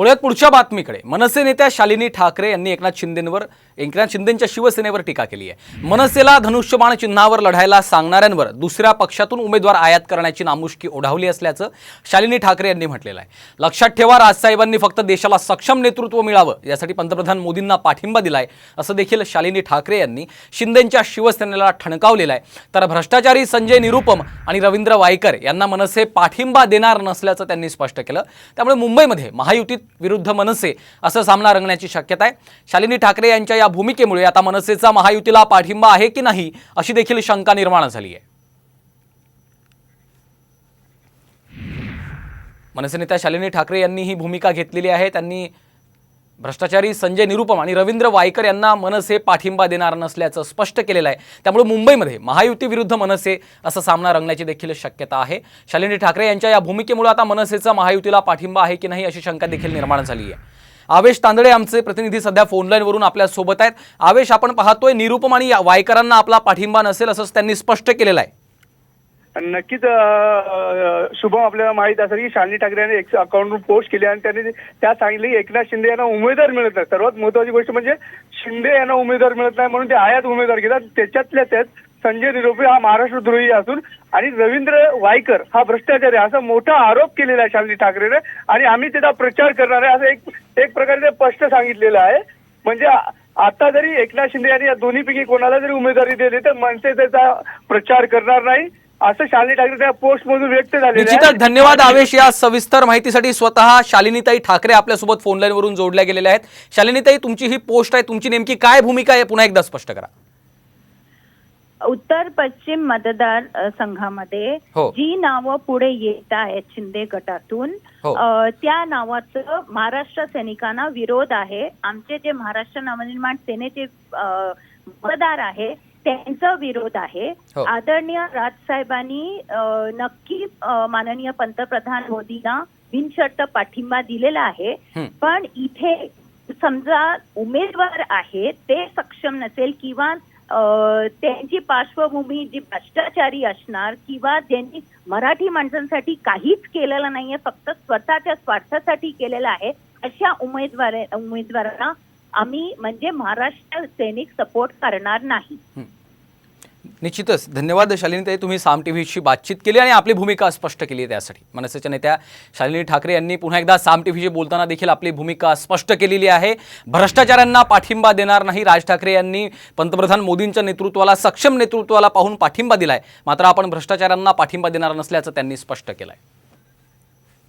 वळूयात पुढच्या बातमीकडे. मनसे नेत्या शालिनी ठाकरे यांनी एकनाथ शिंदेंवर एकनाथ शिंदेंच्या शिवसेनेवर टीका केली आहे. मनसेला धनुष्यबाण चिन्हावर लढायला सांगणाऱ्यांवर दुसऱ्या पक्षातून उमेदवार आयात करण्याची नामुष्की ओढावली असल्याचं शालिनी ठाकरे यांनी म्हटलेलं आहे. लक्षात ठेवा राजसाहेबांनी फक्त देशाला सक्षम नेतृत्व मिळावं यासाठी पंतप्रधान मोदींना पाठिंबा दिलाय असं देखील शालिनी ठाकरे यांनी शिंदेंच्या शिवसेनेला ठणकावलेलं आहे. तर भ्रष्टाचारी संजय निरुपम आणि रवींद्र वायकर यांना मनसे पाठिंबा देणार नसल्याचं त्यांनी स्पष्ट केलं. त्यामुळे मुंबईमध्ये महायुतीत विरुद्ध मनसे असं सामना रंगण्याची शक्यता आहे. शालिनी ठाकरे यांच्या या भूमिकेमुळे आता मनसेचा महायुतीला पाठिंबा आहे की नाही अशी देखील शंका निर्माण झाली आहे. मनसे नेत्या शालिनी ठाकरे यांनी ही भूमिका घेतलेली आहे. त्यांनी भ्रष्टाचारी संजय निरुपम आणि रवींद्र वायकर यांना मनसे पाठिंबा देणार नसल्याचं स्पष्ट केलेलं आहे. त्यामुळे मुंबईमध्ये महायुती विरुद्ध मनसे असा सामना रंगण्याची देखील शक्यता आहे. शालिनी ठाकरे यांच्या या भूमिकेमुळे आता मनसेचा महायुतीला पाठिंबा आहे की नाही अशी शंका देखील निर्माण झाली आहे. आवेश तांदळे आमचे प्रतिनिधी सध्या फोनलाईनवरून आपल्यासोबत आहेत. आवेश आपण पाहतोय निरुपम आणि वायकरांना आपला पाठिंबा नसेल असंच त्यांनी स्पष्ट केलेलं आहे. नक्कीच शुभम आपल्याला माहीत असेल की शालिनी ठाकरे यांनी एक अकाउंट पोस्ट केली आणि त्यांनी त्या सांगितले की एकनाथ शिंदे यांना उमेदवार मिळत नाही. सर्वात महत्वाची गोष्ट म्हणजे शिंदे यांना उमेदवार मिळत नाही म्हणून ते आयात उमेदवार घेतात. त्याच्यातल्या त्यात संजय निरोपे हा महाराष्ट्र द्रोही असून आणि रवींद्र वायकर हा भ्रष्टाचारी आहे. असा मोठा आरोप केलेला आहे शालिनी ठाकरेने आणि आम्ही त्याचा प्रचार करणार आहे. असं एक एक प्रकारे ते स्पष्ट सांगितलेलं आहे. म्हणजे आता जरी एकनाथ शिंदे यांनी या दोन्हीपैकी कोणाला जरी उमेदवारी दिली तर मनसे त्याचा प्रचार करणार नाही. असं शालिनी ठाकरे त्या पोस्ट मधून व्यक्त झालेलं निश्चितच धन्यवाद आवेश या सविस्तर माहितीसाठी. स्वतः शालिनीताई ठाकरे आपल्यासोबत फोनलाईनवरून जोडल्या गेलेल्या आहेत. शालिनीताई तुमची ही पोस्ट आहे. तुमची नेमकी काय भूमिका आहे? पुन्हा एकदा स्पष्ट करा. उत्तर पश्चिम मतदार संघामध्ये हो. जी नावं पुढे येत आहेत शिंदे गटातून हो. अ, त्या नावाचं महाराष्ट्र सैनिकांना विरोध आहे. आमचे जे महाराष्ट्र नवनिर्माण सेनेचे अ, मतदार आहे त्यांचा विरोध आहे हो. आदरणीय राजसाहेबांनी नक्की माननीय पंतप्रधान मोदींना बिनशर्त पाठिंबा दिलेला आहे. पण इथे समजा उमेदवार आहे ते सक्षम नसेल किंवा त्यांची पार्श्वभूमी जी भ्रष्टाचारी असणार किंवा ज्यांनी मराठी माणसांसाठी काहीच केलेलं नाहीये फक्त स्वतःच्या स्वार्थासाठी केलेलं आहे अशा उमेदवार उमेदवारांना आम्ही म्हणजे महाराष्ट्र सैनिक सपोर्ट करणार नाही. निश्चितच. धन्यवाद शालिनीताई तुम्ही साम टी व्हीशी बातचीत केली आणि आपली भूमिका स्पष्ट केली त्यासाठी. मनसेच्या नेत्या शालिनी ठाकरे यांनी पुन्हा एकदा साम टी व्हीशी बोलताना देखील आपली भूमिका स्पष्ट केलेली आहे. भ्रष्टाचारांना पाठिंबा देणार नाही राज ठाकरे यांनी. पंतप्रधान मोदींच्या नेतृत्वाला सक्षम नेतृत्वाला पाहून पाठिंबा दिलाय. मात्र आपण भ्रष्टाचारांना पाठिंबा देणार नसल्याचं त्यांनी स्पष्ट केलं आहे